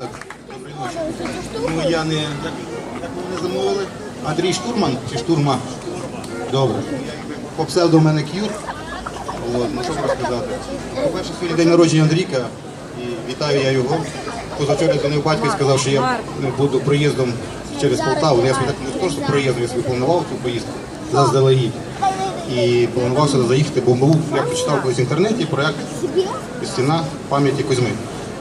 Так. Ну я не. Як, як мене замовили? Андрій Штурман чи штурма? Добре. По псевдо мене К'юр. Ну що розказати. По-перше, сьогодні день народження Андрійка. І вітаю я його. Позавчора дзвонив батько і сказав, що я буду проїздом через Полтаву. Ну, Я собі так не скажу, що проїздом, я собі планував цю поїздку заздалегідь. І планувався заїхати, бо був, я прочитав колись в інтернеті проєкт стіна пам'яті Кузьми.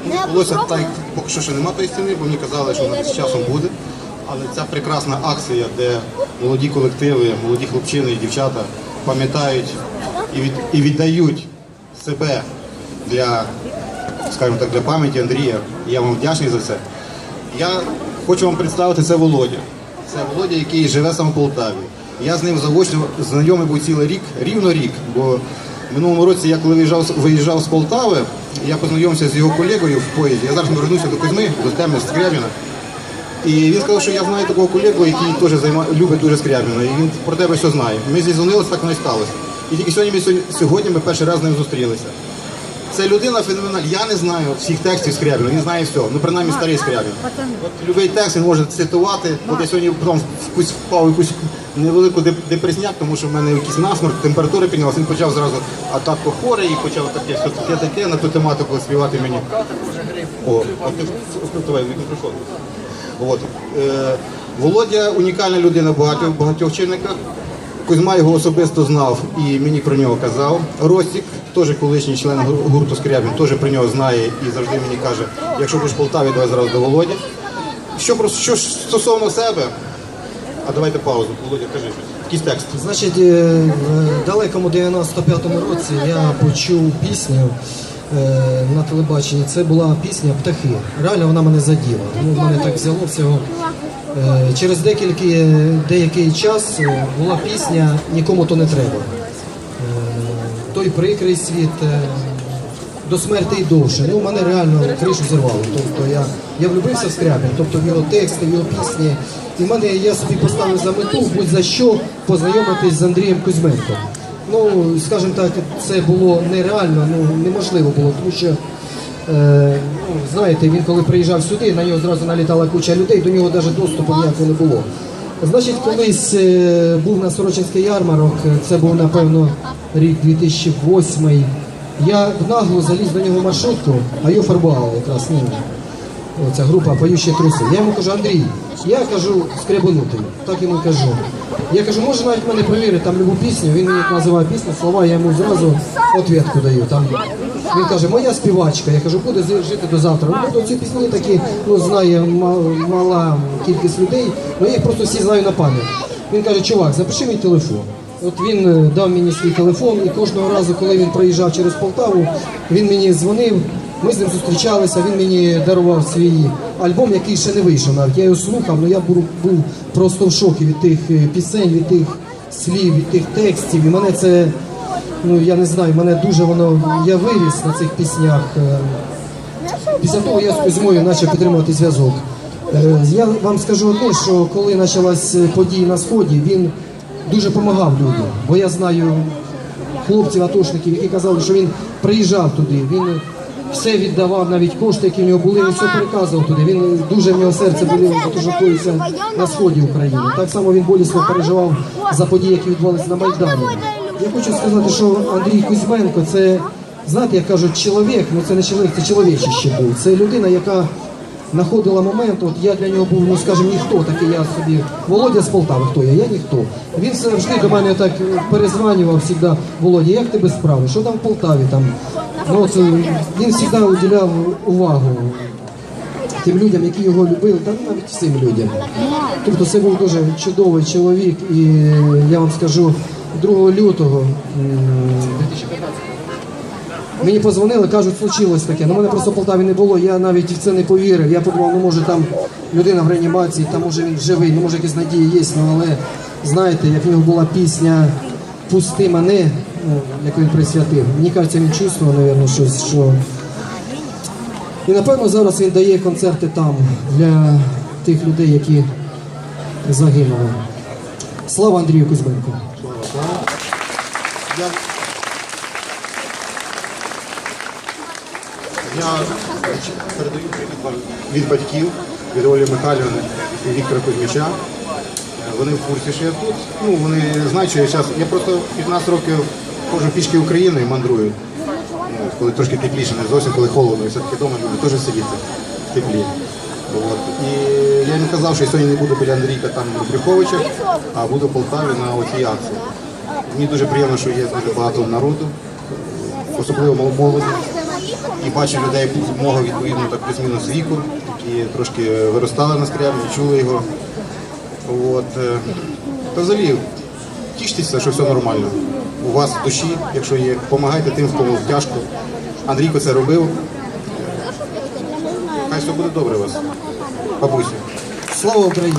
Ну, Відбулося так, поки що ще немає тої стіни, бо мені казали, що вона з часом буде. Але ця прекрасна акція, де молоді колективи, молоді хлопчини і дівчата пам'ятають і, від, і віддають себе для, скажімо так, для пам'яті Андрія. Я вам вдячний за це. Я хочу вам представити це Володя. Це Володя, який живе сам в Полтаві. Я з ним заочно знайомий був цілий рік, рівно рік, бо минулому році я коли виїжджав, виїжджав з Полтави, я познайомився з його колегою в поїзді. Я зараз повернуся до Кузьми, до теми Скрябіна. І він сказав, що я знаю такого колегу, який теж займа... любить дуже Скрябіна, і він про тебе все знає. Ми зізвонилися, так воно і сталося. І тільки сьогодні ми, сьогодні, ми перший раз з ним зустрілися. Це людина феноменальна. Я не знаю всіх текстів Скрябіна, він знає все. Ну, принаймні старий Скрябін. От будь-який текст він може цитувати. От я сьогодні потім впав якусь невелику депресняк, тому що в мене якийсь насморк, температура піднялася. Він почав зразу атаку хори і почав таке, що таке таке на ту тематику співати мені. О, а ти давай мікрофон. От. Е, Володя унікальна людина в багатьох, багатьох чинниках. Кузьма його особисто знав і мені про нього казав. Ростік, теж колишній член гурту Скрябін, теж про нього знає і завжди мені каже, якщо будеш в Полтаві, давай зразу до Володі. Що, про, що стосовно себе, а давайте паузу, Володя, кажи щось. Якийсь текст. Значить, е, в далекому 95-му році я почув пісню на телебаченні. Це була пісня Птахи. Реально вона мене заділа. Ну, мене так взяло всього. Е, Через декілька, деякий час е, була пісня Нікому то не треба. Е, Той прикрий світ. е, До смерти і довше. Ну, мене реально кришу зірвало. Тобто я, я влюбився в Скрябін, тобто в його тексти, в його пісні. І мене я собі поставив за мету будь за що познайомитись з Андрієм Кузьменком. Ну, скажімо так, це було нереально, ну неможливо було, тому що. Е, ну, знаєте, він коли приїжджав сюди, на нього зразу налітала куча людей, до нього навіть доступу ніякого не було. Значить, колись е, був на Сорочинський ярмарок, це був, напевно, рік 2008 я нагло заліз до нього в маршрутку, а його фарбувала якраз нині. Оця група «Поющі труси. Я йому кажу, Андрій, я кажу, скребанутий, так йому кажу. Я кажу, може навіть мене перевірити там любу пісню, він мені називає пісню, слова, я йому зразу ответку даю. Там. Він каже, моя співачка. Я кажу, буде жити до завтра. Ну, ці пісні такі, ну, знає мала кількість людей, ну я їх просто всі знаю на пам'ять. Він каже, чувак, запиши мій телефон. От він е, дав мені свій телефон, і кожного разу, коли він проїжджав через Полтаву, він мені дзвонив, ми з ним зустрічалися, він мені дарував свій альбом, який ще не вийшов навіть. Я його слухав, але я був, просто в шокі від тих е, пісень, від тих слів, від тих текстів. І мене це, ну я не знаю, мене дуже воно, я виріс на цих піснях. е, Після того я з Кузьмою почав підтримувати зв'язок. Е, Я вам скажу одне, що коли почалась події на сході, він дуже допомагав людям. Бо я знаю хлопців, атошників, які казали, що він приїжджав туди. Він все віддавав, навіть кошти, які в нього були, він все переказував туди. Він дуже в нього серце боліло те, що коїться на сході України. Так само він болісно переживав за події, які відбувалися на Майдані. Я хочу сказати, що Андрій Кузьменко це, знаєте, як кажуть, чоловік, ну це не чоловік, це чоловічище був. Це людина, яка знаходила момент, от я для нього був, ну скажімо, ніхто такий, я собі. Володя з Полтави, хто я? Я ніхто. Він завжди до мене так перезванював завжди, Володя, як тебе справи? Що там в Полтаві? Там? Ну, от, е, він завжди уділяв увагу тим людям, які його любили, та навіть всім людям. Тобто це був дуже чудовий чоловік, і я вам скажу, 2 лютого м, Мені позвонили, кажуть, случилось таке. Ну, мене просто в Полтаві не було, я навіть в це не повірив. Я подумав, ну може там людина в реанімації, там може він живий, ну може якісь надії є, ну але знаєте, як в нього була пісня Пусти мене, ну, яку він присвятив. Мені кажеться, він чувствував, мабуть, щось, що. І напевно зараз він дає концерти там для тих людей, які загинули. Слава Андрію Кузьменку! Я... Я передаю привіт вам від батьків, від Олі Михайлівни і Віктора Кузьміча. Вони в курсі, що я тут. Ну, вони знають, що я зараз. Я просто 15 років ходжу пішки Україною і мандрую. Коли трошки тепліше, не зовсім коли холодно, і все-таки вдома люблю теж сидіти в теплі. От. І я їм казав, що я сьогодні не буду біля Андрійка там у Брюховичах, а буду в Полтаві на оцій акції. Мені дуже приємно, що є дуже багато народу, особливо молоді. І бачу людей мого відповідно так плюс-мінус віку, які трошки виростали на скрябі, чули його. От. е, Та взагалі, тіштеся, що все нормально. У вас в душі, якщо є, допомагайте тим, кому тяжко. Андрійко це робив. Хай все буде добре у вас. Бабусю. Слава Україні!